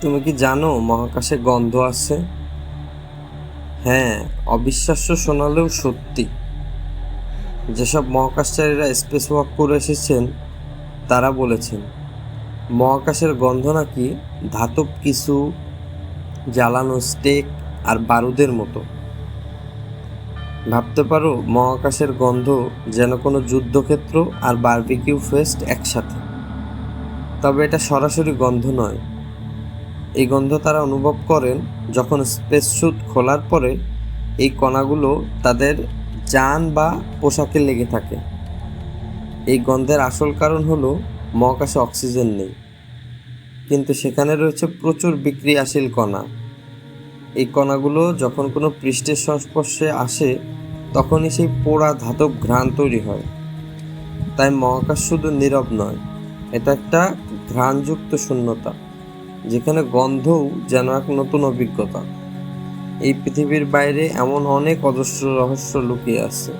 তুমি কি জানো মহাকাশে গন্ধ আছে? হ্যাঁ অবিশ্বাস্য শোনালেও সত্যি। যেসব মহাকাশচারীরা স্পেস ওয়াক করে এসেছেন, তারা বলেছেন, মহাকাশের গন্ধ নাকি ধাতব কিছু, জ্বালানো স্টেক আর বারুদের মতো। ভাবতে পারো, মহাকাশের গন্ধ যেন কোনো যুদ্ধক্ষেত্র আর বার্বিকিউ ফেস্ট একসাথে। তবে এটা সরাসরি গন্ধ নয়। এই গন্ধ তারা অনুভব করেন যখন স্পেস স্যুট খোলার পরে এই কণাগুলো তাদের যান বা পোশাকে লেগে থাকে। এই গন্ধের আসল কারণ হলো মহাকাশে অক্সিজেন নেই। কিন্তু সেখানে রয়েছে প্রচুর বিক্রিয়াশীল কণা। এই কণাগুলো যখন কোনো পৃষ্ঠের সংস্পর্শে আসে, তখনই সেই পোড়া ধাতব ঘ্রাণ তৈরি হয়। তাই মহাকাশ শুধু নীরব নয়, এটা একটা ঘ্রাণযুক্ত শূন্যতা। যেখানে গন্ধও যেন এক নতুন অভিজ্ঞতা। এই পৃথিবীর বাইরে এমন অনেক অজস্র রহস্য লুকিয়ে আছে।